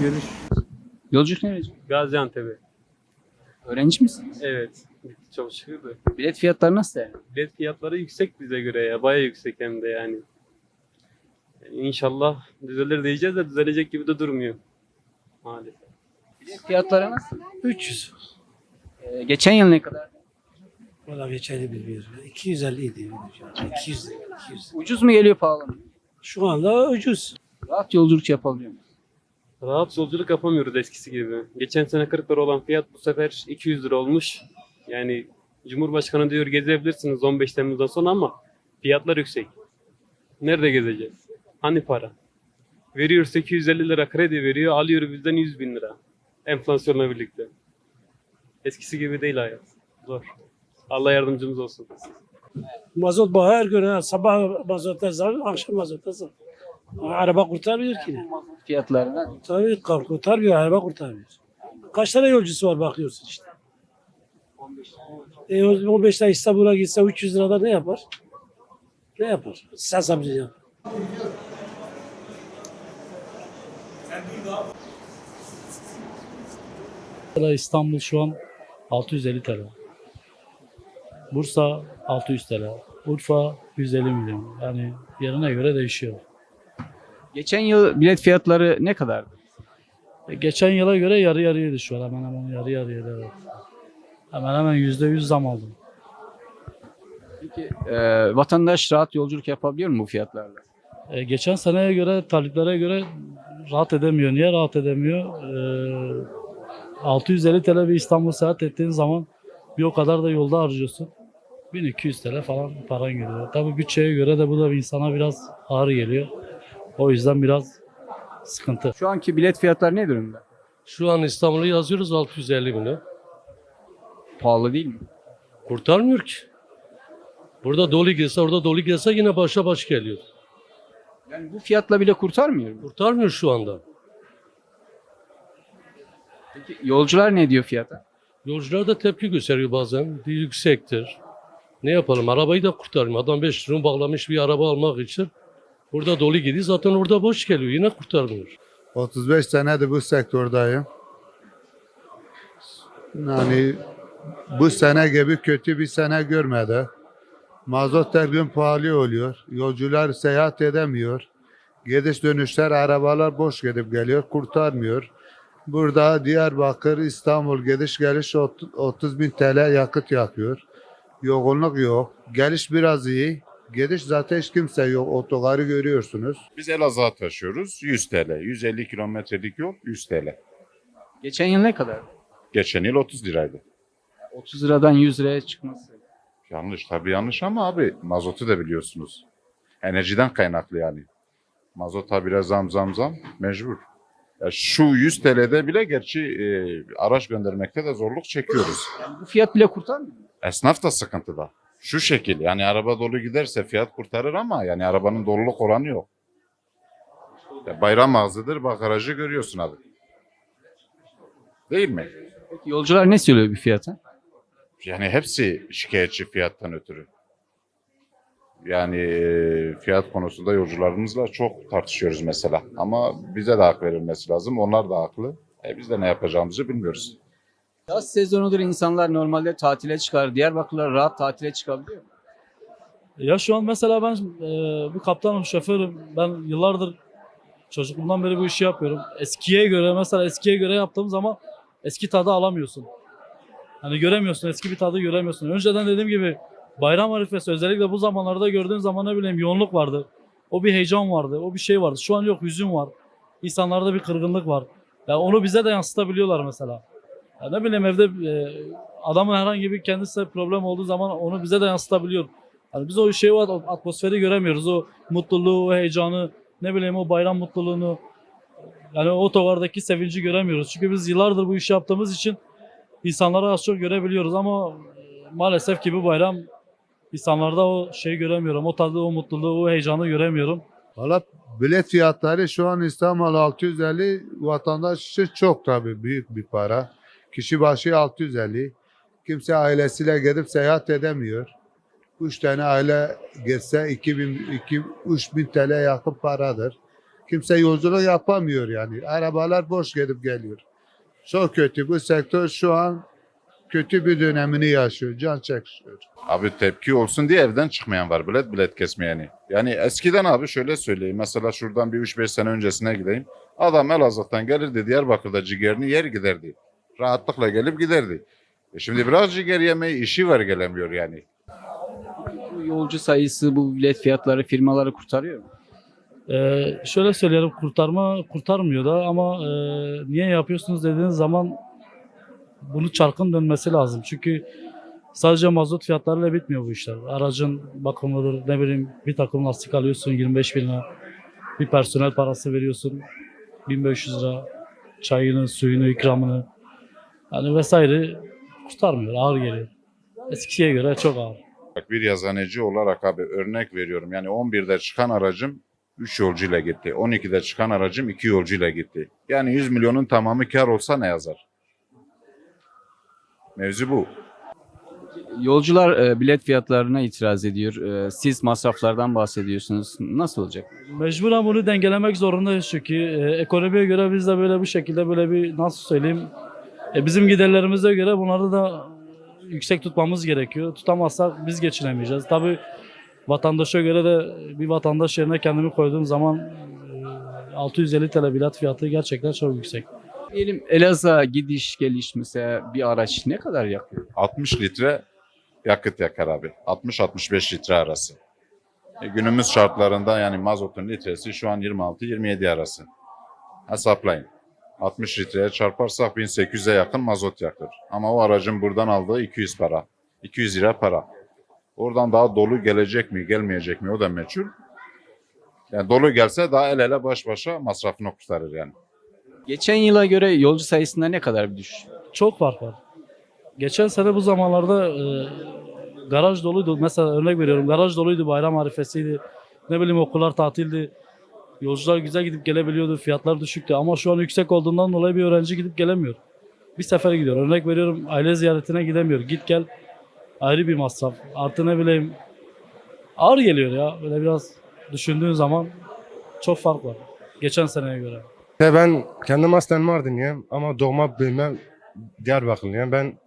Görüş. Yolculuk nereye? Gaziantep'e. Öğrenci misiniz? Evet. De. Bilet fiyatları nasıl yani? Bilet fiyatları yüksek bize göre ya. Baya yüksek hem de yani. İnşallah düzelir diyeceğiz de düzelecek gibi de durmuyor. Maalesef. Bilet fiyatları nasıl? 300. Ee, geçen yıl ne kadar? Valla geçeni bilmiyorum. 250 idi. 200, 200. Ucuz mu geliyor pahalı mı? Şu anda ucuz. Rahat yolculuk yapabiliyor musun? Rahat yolculuk yapamıyoruz eskisi gibi. Geçen sene 40 lira olan fiyat bu sefer 200 lira olmuş. Yani Cumhurbaşkanı diyor gezebilirsiniz 15 Temmuz'dan sonra ama fiyatlar yüksek. Nerede gezeceğiz? Hani para? Veriyor 850 lira kredi veriyor, alıyor bizden 100 bin lira. Enflasyonla birlikte. Eskisi gibi değil hayat. Zor. Allah yardımcımız olsun. Mazot her gün. Sabah mazota zam, akşam mazota zam. Araba kurtarmıyor ki. Fiyatlarına. Tabii kurtarmıyor, araba kurtarmıyor. Kaç tane yolcusu var bakıyorsun işte. E, 15 tane İstanbul'a gitse 300 lirada ne yapar? Ne yapar? Sen sabredin Mesela İstanbul şu an 650 TL. Bursa 600 TL. Urfa 150 milyon. Yani yerine göre değişiyor. Geçen yıl bilet fiyatları ne kadardı? E, Geçen yıla göre yarı yarıyaydı şu an. Hemen hemen yarı yarıyaydı. Evet. Hemen hemen %100 zam aldım. Peki e, vatandaş rahat yolculuk yapabiliyor mu bu fiyatlarla? E, geçen seneye göre, taleplere göre rahat edemiyor. Niye rahat edemiyor? E, 650 TL bir İstanbul seyahat ettiğin zaman bir o kadar da yolda harcıyorsun. 1200 TL falan paran geliyor. Tabii bütçeye göre de bu da insana biraz ağır geliyor. O yüzden biraz sıkıntı. Şu anki bilet fiyatları ne durumda? Şu an İstanbul'u yazıyoruz 650 milyon. Pahalı değil mi? Kurtarmıyor ki. Burada dolu gelse orada dolu gelse yine başa baş geliyor. Yani bu fiyatla bile kurtarmıyor mu? Kurtarmıyor şu anda. Peki yolcular ne diyor fiyata? Yolcular da tepki gösteriyor bazen. Yüksektir. Ne yapalım arabayı da kurtarmıyor. Adam 5 lira bağlamış bir araba almak için. Burada dolu gidiyor zaten orada boş geliyor. Yine kurtarmıyor. 35 senedir bu sektördeyim. Yani bu sene gibi kötü bir sene görmedi. Mazot her gün pahalı oluyor. Yolcular seyahat edemiyor. Gidiş dönüşler arabalar boş gidip geliyor. Kurtarmıyor. Burada Diyarbakır, İstanbul gidiş geliş ot- 30 bin TL yakıt yakıyor. Yoğunluk yok. Geliş biraz iyi. Gidiş zaten hiç kimse yok. Otogarı görüyorsunuz. Biz Elazığ'a taşıyoruz. 100 TL. 150 kilometrelik yol 100 TL. Geçen yıl ne kadar? Geçen yıl 30 liraydı. 30 liradan 100 liraya çıkması. Yanlış tabii yanlış ama abi mazotu da biliyorsunuz. Enerjiden kaynaklı yani. Mazota biraz zam zam zam mecbur. Ya şu 100 TL'de bile gerçi e, araç göndermekte de zorluk çekiyoruz. Yani bu fiyat bile kurtarmıyor. Esnaf da sıkıntıda. Şu şekil yani araba dolu giderse fiyat kurtarır ama yani arabanın doluluk oranı yok. Ya bayram ağzıdır bak aracı görüyorsun abi. Değil mi? Peki yolcular ne söylüyor bir fiyata? Yani hepsi şikayetçi fiyattan ötürü. Yani fiyat konusunda yolcularımızla çok tartışıyoruz mesela. Ama bize de hak verilmesi lazım. Onlar da haklı. E biz de ne yapacağımızı bilmiyoruz. Yaz sezonudur insanlar normalde tatile çıkar. Diyarbakırlar rahat tatile çıkabiliyor mu? Ya şu an mesela ben e, bir kaptanım, şoförüm. Ben yıllardır çocukluğumdan beri bu işi yapıyorum. Eskiye göre mesela eskiye göre yaptığım zaman eski tadı alamıyorsun. Hani göremiyorsun, eski bir tadı göremiyorsun. Önceden dediğim gibi bayram arifesi özellikle bu zamanlarda gördüğün zaman ne bileyim yoğunluk vardı. O bir heyecan vardı, o bir şey vardı. Şu an yok, hüzün var. İnsanlarda bir kırgınlık var. Ya onu bize de yansıtabiliyorlar mesela. Ya ne bileyim evde e, adamın herhangi bir kendisine problem olduğu zaman onu bize de yansıtabiliyor. Hani biz o şey o atmosferi göremiyoruz. O mutluluğu, o heyecanı, ne bileyim o bayram mutluluğunu. Yani o otogardaki sevinci göremiyoruz. Çünkü biz yıllardır bu işi yaptığımız için insanları az çok görebiliyoruz ama e, maalesef ki bu bayram insanlarda o şeyi göremiyorum. O tadı, o mutluluğu, o heyecanı göremiyorum. Valla bilet fiyatları şu an İstanbul 650 vatandaş için çok tabii büyük bir para. Kişi başı 650. Kimse ailesiyle gidip seyahat edemiyor. 3 tane aile geçse 2000 2 3000 TL yakın paradır. Kimse yolculuk yapamıyor yani. Arabalar boş gidip geliyor. Çok kötü. Bu sektör şu an kötü bir dönemini yaşıyor. Can çekişiyor. Abi tepki olsun diye evden çıkmayan var. Bilet bilet kesmeyeni. Yani eskiden abi şöyle söyleyeyim. Mesela şuradan bir 3-5 sene öncesine gideyim. Adam Elazığ'dan gelirdi Diyarbakır'da ciğerini yer giderdi. Rahatlıkla gelip giderdi. E şimdi biraz ciğer yemeği işi var gelemiyor yani. Bu yolcu sayısı, bu bilet fiyatları firmaları kurtarıyor mu? Ee, şöyle söyleyelim kurtarma kurtarmıyor da ama e, niye yapıyorsunuz dediğiniz zaman bunu çarkın dönmesi lazım. Çünkü sadece mazot fiyatlarıyla bitmiyor bu işler. Aracın bakımıdır, ne bileyim bir takım lastik alıyorsun 25 bin lira. Bir personel parası veriyorsun 1500 lira. Çayını, suyunu, ikramını. Yani vesaire kurtarmıyor, ağır geliyor. Eskiye göre çok ağır. Bak bir yazaneci olarak abi örnek veriyorum. Yani 11'de çıkan aracım 3 yolcuyla gitti. 12'de çıkan aracım 2 yolcuyla gitti. Yani 100 milyonun tamamı kar olsa ne yazar? Mevzu bu. Yolcular e, bilet fiyatlarına itiraz ediyor. E, siz masraflardan bahsediyorsunuz. Nasıl olacak? Mecburen bunu dengelemek zorundayız çünkü e, ekonomiye göre biz de böyle bir şekilde böyle bir nasıl söyleyeyim e, bizim giderlerimize göre bunları da yüksek tutmamız gerekiyor. Tutamazsak biz geçinemeyeceğiz. Tabii vatandaşa göre de bir vatandaş yerine kendimi koyduğum zaman e, 650 TL bilet fiyatı gerçekten çok yüksek. Diyelim Elazığ'a gidiş geliş mesela bir araç ne kadar yakıyor? 60 litre yakıt yakar abi. 60-65 litre arası. E, günümüz şartlarında yani mazotun litresi şu an 26-27 arası. Hesaplayın. 60 litreye çarparsak 1800'e yakın mazot yakır. Ama o aracın buradan aldığı 200 para. 200 lira para. Oradan daha dolu gelecek mi gelmeyecek mi o da meçhul. Yani dolu gelse daha el ele baş başa masrafını kurtarır yani. Geçen yıla göre yolcu sayısında ne kadar bir düşüş? Çok fark var. Geçen sene bu zamanlarda e, garaj doluydu. Mesela örnek veriyorum garaj doluydu bayram arifesiydi. Ne bileyim okullar tatildi. Yolcular güzel gidip gelebiliyordu. Fiyatlar düşüktü. Ama şu an yüksek olduğundan dolayı bir öğrenci gidip gelemiyor. Bir sefer gidiyor. Örnek veriyorum aile ziyaretine gidemiyor. Git gel ayrı bir masraf. Artı ne bileyim ağır geliyor ya. Böyle biraz düşündüğün zaman çok fark var. Geçen seneye göre. Ya ben kendim aslen Mardinliyim ama doğma büyüme Diyarbakırlıyım. Ben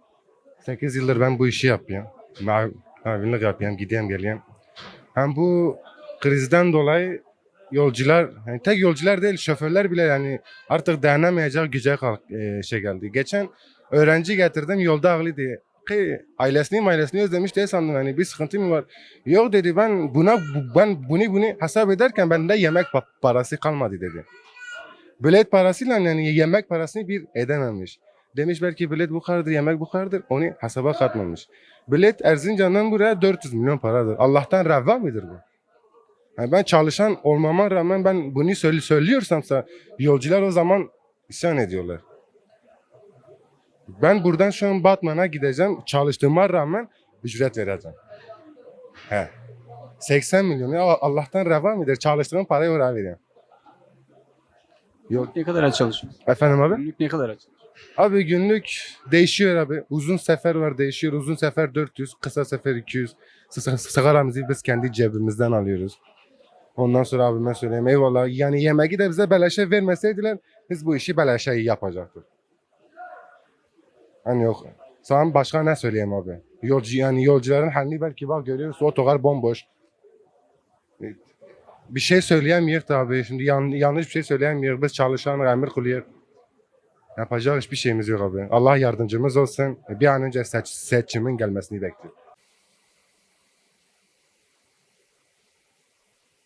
8 yıldır ben bu işi yapıyorum. Ma- Mavinlik yapıyorum, gideyim geleyim. Hem bu krizden dolayı yolcular, yani tek yolcular değil şoförler bile yani artık dayanamayacak güce kalk, e, şey geldi. Geçen öğrenci getirdim yolda ağlıydı. Ki ailesini ailesini özlemiş diye sandım yani bir sıkıntı mı var? Yok dedi ben buna bu- ben bunu bunu hesap ederken bende yemek pa- parası kalmadı dedi. Bilet parasıyla yani yemek parasını bir edememiş. Demiş belki bilet bu kadardır, yemek bu kadardır. Onu hesaba katmamış. Bilet Erzincan'dan buraya 400 milyon paradır. Allah'tan revva mıdır bu? Yani ben çalışan olmama rağmen ben bunu söyle, söylüyorsamsa yolcular o zaman isyan ediyorlar. Ben buradan şu an Batman'a gideceğim. Çalıştığıma rağmen ücret vereceğim. He. 80 milyon. Ya Allah'tan reva mıdır? Çalıştığım parayı oraya veriyorum. Yok. Ne kadar çalışıyorsunuz? Efendim abi? Günlük ne kadar çalışıyorsunuz? Abi günlük değişiyor abi. Uzun sefer var değişiyor. Uzun sefer 400, kısa sefer 200. Sı- Sigaramızı biz kendi cebimizden alıyoruz. Ondan sonra abime söyleyeyim eyvallah. Yani yemeği de bize beleşe vermeseydiler biz bu işi beleşe yapacaktık. Hani yok. Sana başka ne söyleyeyim abi? Yolcu yani yolcuların halini belki bak görüyoruz otogar bomboş. Bir şey söyleyemiyor tabii. Şimdi yan, yanlış bir şey söyleyemiyor. Biz çalışan emir kuluyuz. Yapacak hiçbir şeyimiz yok abi. Allah yardımcımız olsun. Bir an önce seç, seçimin gelmesini bekliyorum.